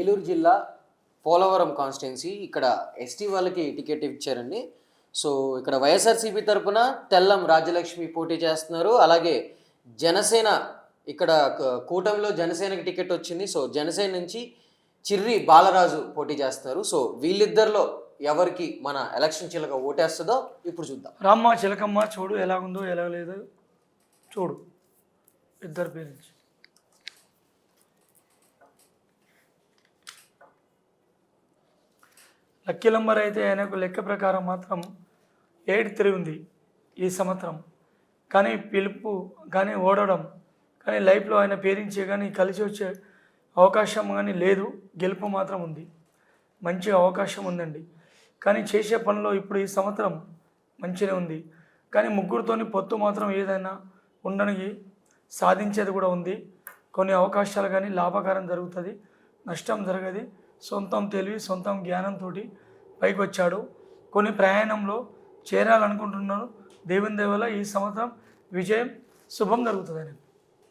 ఏలూరు జిల్లా పోలవరం కాన్స్టిట్యున్సీ. ఇక్కడ ఎస్టీ వాళ్ళకి టికెట్ ఇచ్చారండి. సో ఇక్కడ వైఎస్ఆర్సీపీ తరపున తెల్లం రాజ్యలక్ష్మి పోటీ చేస్తున్నారు. అలాగే జనసేన ఇక్కడ కూటమిలో జనసేనకి టికెట్ వచ్చింది. సో జనసేన నుంచి చిర్రి బాలరాజు పోటీ చేస్తారు. సో వీళ్ళిద్దరిలో ఎవరికి మన ఎలక్షన్ చిలక ఓటేస్తుందో ఇప్పుడు చూద్దాం. రామ్మ చిలకమ్మ చూడు ఎలా ఉందో ఎలా లేదో. చూడు ఇద్దరు పేరెంట్స్ లక్కీ నంబర్ అయితే ఆయనకు లెక్క ప్రకారం మాత్రం ఎయిట్ త్రీ ఉంది ఈ సంవత్సరం. కానీ పిలుపు కానీ ఓడడం కానీ లైఫ్లో ఆయన పేరించే కానీ కలిసి వచ్చే అవకాశం కానీ లేదు. గెలుపు మాత్రం ఉంది. మంచి అవకాశం ఉందండి. కానీ చేసే పనిలో ఇప్పుడు ఈ సంవత్సరం మంచిగా ఉంది. కానీ ముగ్గురితోని పొత్తు మాత్రం ఏదైనా ఉండడానికి సాధించేది కూడా ఉంది. కొన్ని అవకాశాలు కానీ లాభకరం జరుగుతుంది. నష్టం జరగదు. సొంతం తెలివి సొంతం జ్ఞానంతో పైకి వచ్చాడు కొన్ని ప్రయాణంలో చేరాలనుకుంటున్నాను. దేవుని దేవల ఈ సంవత్సరం విజయం శుభం జరుగుతుంది ఆయనకు